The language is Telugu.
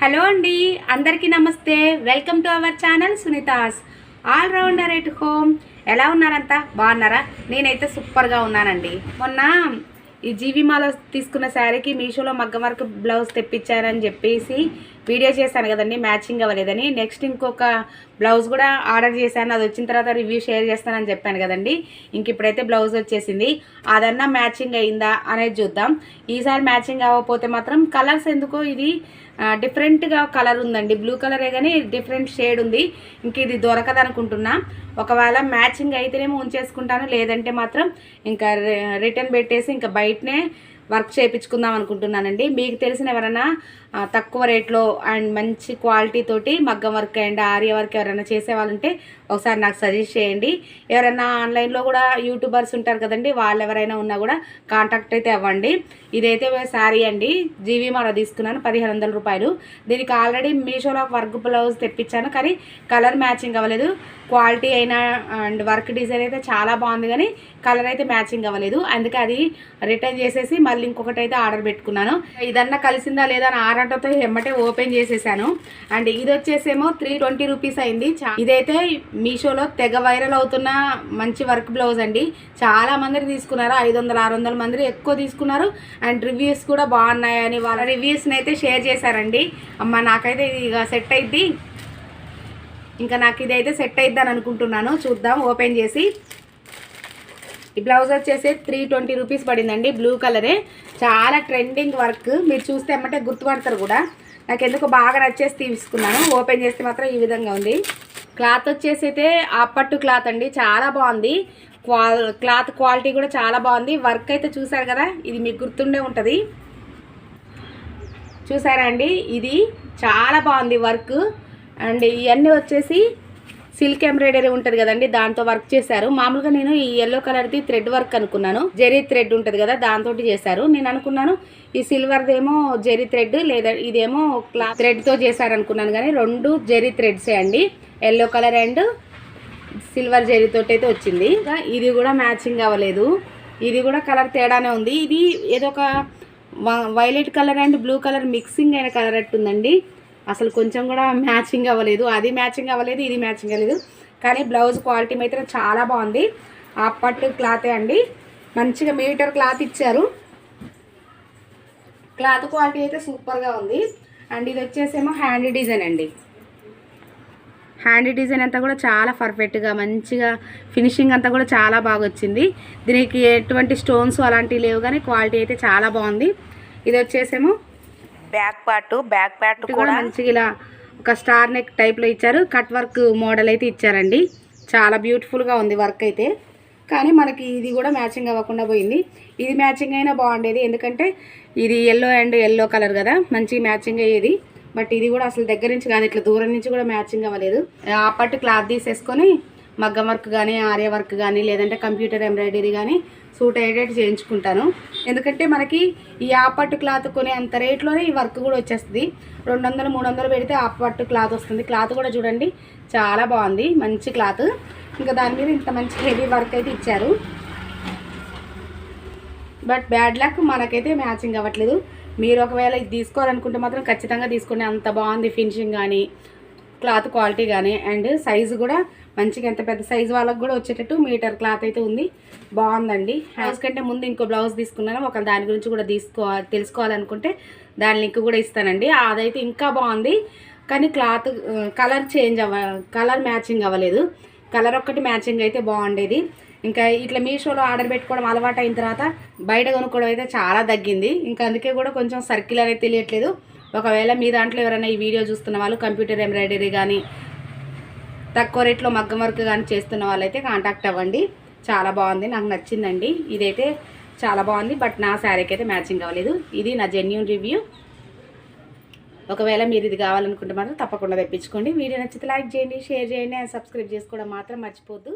హలో అండి అందరికీ నమస్తే. Welcome to our channel Sunitha's. All rounder at home. ఎలా ఉన్నారంతా? బాగున్నారా? నేనైతే సూపర్గా ఉన్నానండి. మొన్న ఈ జీవిమాల తీసుకున్న శారీకి మీషోలో మగ్గం వర్క్ బ్లౌజ్ తెప్పించారని చెప్పేసి వీడియో చేశాను కదండి మ్యాచింగ్ అవ్వలేదని. నెక్స్ట్ ఇంకొక బ్లౌజ్ కూడా ఆర్డర్ చేశాను. అది వచ్చిన తర్వాత రివ్యూ షేర్ చేస్తానని చెప్పాను కదండి. ఇంక ఇప్పుడైతే బ్లౌజ్ వచ్చేసింది. అదన్నా మ్యాచింగ్ అయిందా అనేది చూద్దాం. ఈసారి మ్యాచింగ్ అవ్వకపోతే మాత్రం కలర్స్ ఎందుకో ఇది డిఫరెంట్గా కలర్ ఉందండి. బ్లూ కలరే కానీ డిఫరెంట్ షేడ్ ఉంది. ఇంక ఇది దొరకదనుకుంటున్నా ఒకవేళ మ్యాచింగ్ అయితేనేమో ఉంచేసుకుంటాను లేదంటే మాత్రం ఇంకా రి- రిటర్న్ పెట్టేసి ఇంకా బయటనే వర్క్ చేయించుకుందాం అనుకుంటున్నానండి. మీకు తెలిసిన ఎవరైనా తక్కువ రేట్లో అండ్ మంచి క్వాలిటీ తోటి మగ్గం వర్క్ అండ్ ఆర్య వర్క్ ఎవరైనా చేసే వాళ్ళు ఉంటే ఒకసారి నాకు సజెస్ట్ చేయండి. ఎవరైనా ఆన్లైన్లో కూడా యూట్యూబర్స్ ఉంటారు కదండి వాళ్ళు ఎవరైనా ఉన్నా కూడా కాంటాక్ట్ అయితే అవ్వండి. ఇదైతే శారీ అండి జీవీ మాల తీసుకున్నాను పదిహేను వందల రూపాయలు. దీనికి ఆల్రెడీ మీషోలో వర్క్ బ్లౌజ్ తెప్పించాను కానీ కలర్ మ్యాచింగ్ అవ్వలేదు. క్వాలిటీ అయినా అండ్ వర్క్ డిజైన్ అయితే చాలా బాగుంది కానీ కలర్ అయితే మ్యాచింగ్ అవ్వలేదు. అందుకే అది రిటర్న్ చేసేసి మళ్ళీ ఇంకొకటి అయితే ఆర్డర్ పెట్టుకున్నాను. ఇదన్నా కలిసిందా లేదా అని ఆరాటతో హెమ్మటే ఓపెన్ చేసేసాను. అండ్ ఇది వచ్చేసేమో త్రీ ట్వంటీ రూపీస్ అయింది. ఇదైతే మీషోలో తెగ వైరల్ అవుతున్న మంచి వర్క్ బ్లౌజ్ అండి. చాలా మంది తీసుకున్నారు. ఐదు వందల ఆరు వందల మంది ఎక్కువ తీసుకున్నారు. అండ్ రివ్యూస్ కూడా బాగున్నాయని వాళ్ళ రివ్యూస్ని అయితే షేర్ చేశారండి. అమ్మ నాకైతే ఇది ఇక సెట్ అయింది ఇంకా నాకు ఇదైతే సెట్ అయిద్దని అనుకుంటున్నాను. చూద్దాం ఓపెన్ చేసి. ఈ బ్లౌజ్ వచ్చేసి త్రీ ట్వంటీ రూపీస్ పడిందండి బ్లూ కలరే. చాలా ట్రెండింగ్ వర్క్. మీరు చూస్తే ఏమంటే గుర్తుపడతారు కూడా. నాకు ఎందుకు బాగా నచ్చేసి తీసుకున్నాను. ఓపెన్ చేస్తే మాత్రం ఈ విధంగా ఉంది. క్లాత్ వచ్చేసి అయితే ఆపట్టు క్లాత్ అండి చాలా బాగుంది. క్లాత్ క్వాలిటీ కూడా చాలా బాగుంది. వర్క్ అయితే చూసారు కదా ఇది మీకు గుర్తుండే ఉంటుంది. చూసారా అండి ఇది చాలా బాగుంది వర్క్. అండ్ ఇవన్నీ వచ్చేసి సిల్క్ ఎంబ్రాయిడరీ ఉంటుంది కదండి దాంతో వర్క్ చేశారు. మామూలుగా నేను ఈ ఎల్లో కలర్ది థ్రెడ్ వర్క్ అనుకున్నాను. జెరీ థ్రెడ్ ఉంటుంది కదా దాంతో చేశారు. నేను అనుకున్నాను ఈ సిల్వర్ది ఏమో జెరీ థ్రెడ్ లేదా ఇదేమో క్లాత్ థ్రెడ్తో చేశారు అనుకున్నాను కానీ రెండు జెరీ థ్రెడ్సే అండి. ఎల్లో కలర్ అండ్ సిల్వర్ జెరీతోటి అయితే వచ్చింది. ఇది కూడా మ్యాచింగ్ అవ్వలేదు. ఇది కూడా కలర్ తేడానే ఉంది. ఇది ఏదో ఒక violet colour and blue colour mixing అయిన కలర్ అట్టుందండి. అసలు కొంచెం కూడా మ్యాచింగ్ అవ్వలేదు. అది మ్యాచింగ్ అవ్వలేదు ఇది మ్యాచింగ్ అవ్వలేదు. కానీ బ్లౌజ్ క్వాలిటీ మాత్రం చాలా బాగుంది. ఆ పట్టు క్లాతే అండి. మంచిగా మీటర్ క్లాత్ ఇచ్చారు. క్లాత్ క్వాలిటీ అయితే సూపర్గా ఉంది. అండ్ ఇది వచ్చేసేమో హ్యాండ్ డిజైన్ అండి. హ్యాండ్ డిజైన్ అంతా కూడా చాలా పర్ఫెక్ట్గా మంచిగా ఫినిషింగ్ అంతా కూడా చాలా బాగా వచ్చింది. దీనికి ఎటువంటి స్టోన్స్ అలాంటివి లేవు కానీ క్వాలిటీ అయితే చాలా బాగుంది. ఇది వచ్చేసేమో బ్యాక్ పార్ట్ బ్యాక్ పార్ట్ కూడా మంచిగా ఇలా ఒక స్టార్ నెక్ టైప్లో ఇచ్చారు. కట్ వర్క్ మోడల్ అయితే ఇచ్చారండి. చాలా బ్యూటిఫుల్గా ఉంది వర్క్ అయితే. కానీ మనకి ఇది కూడా మ్యాచింగ్ అవ్వకుండా పోయింది. ఇది మ్యాచింగ్ అయినా బాగుండేది. ఎందుకంటే ఇది ఎల్లో అండ్ ఎల్లో కలర్ కదా. మంచి మ్యాచింగ్ అయ్యేది. బట్ ఇది కూడా అసలు దగ్గర నుంచి కాదు. ఇట్లా దూరం నుంచి కూడా మ్యాచింగ్ అవ్వలేదు. ఆ పట్టు క్లాత్ తీసేసుకొని మగ్గం వర్క్ కానీ ఆర్య వర్క్ కానీ లేదంటే కంప్యూటర్ ఎంబ్రాయిడరీ కానీ సూట్ అయ్యేటట్టు చేయించుకుంటాను. ఎందుకంటే మనకి ఈ ఆపట్టు క్లాత్ కొనే అంత రేట్లోనే ఈ వర్క్ కూడా వచ్చేస్తుంది. రెండు వందలు మూడు వందలు పెడితే ఆపట్టు క్లాత్ వస్తుంది. క్లాత్ కూడా చూడండి చాలా బాగుంది. మంచి క్లాత్. ఇంకా దాని మీద ఇంత మంచి హెవీ వర్క్ అయితే ఇచ్చారు. బట్ బ్యాడ్ లక్ మనకైతే మ్యాచింగ్ అవ్వట్లేదు. మీరు ఒకవేళ ఇది తీసుకోవాలనుకుంటే మాత్రం ఖచ్చితంగా తీసుకునే అంత బాగుంది ఫినిషింగ్ కానీ క్లాత్ క్వాలిటీ కానీ అండ్ సైజు కూడా మంచిగా ఎంత పెద్ద సైజు వాళ్ళకి కూడా వచ్చేటట్టు మీటర్ క్లాత్ అయితే ఉంది. బాగుందండి. హౌస్ కంటే ముందు ఇంకో బ్లౌజ్ తీసుకున్నాను. ఒక దాని గురించి కూడా తీసుకో తెలుసుకోవాలనుకుంటే దాని లింక్ కూడా ఇస్తానండి. అదైతే ఇంకా బాగుంది. కానీ క్లాత్ కలర్ చేంజ్ అవ్వ కలర్ మ్యాచింగ్ అవ్వలేదు. కలర్ ఒక్కటి మ్యాచింగ్ అయితే బాగుండేది. ఇంకా ఇట్లా మీషోలో ఆర్డర్ పెట్టుకోవడం అలవాటు అయిన తర్వాత బయట కొనుక్కోవడం అయితే చాలా తగ్గింది. ఇంకా అందుకే కూడా కొంచెం సర్కిల్ అనేది తెలియట్లేదు. ఒకవేళ మీ దాంట్లో ఎవరైనా ఈ వీడియో చూస్తున్న వాళ్ళు కంప్యూటర్ ఎంబ్రాయిడరీ కానీ తక్కువ రేట్లో మగ్గం వర్క్ కానీ చేస్తున్న వాళ్ళైతే కాంటాక్ట్ అవ్వండి. చాలా బాగుంది. నాకు నచ్చిందండి. ఇదైతే చాలా బాగుంది. బట్ నా శారీకి అయితే మ్యాచింగ్ అవ్వలేదు. ఇది నా జెన్యున్ రివ్యూ ఒకవేళ మీరు ఇది కావాలనుకుంటే మాత్రం తప్పకుండా తెప్పించుకోండి. వీడియో నచ్చితే లైక్ చేయండి షేర్ చేయండి అండ్ సబ్స్క్రైబ్ చేసుకోవడం మాత్రం మర్చిపోద్దు.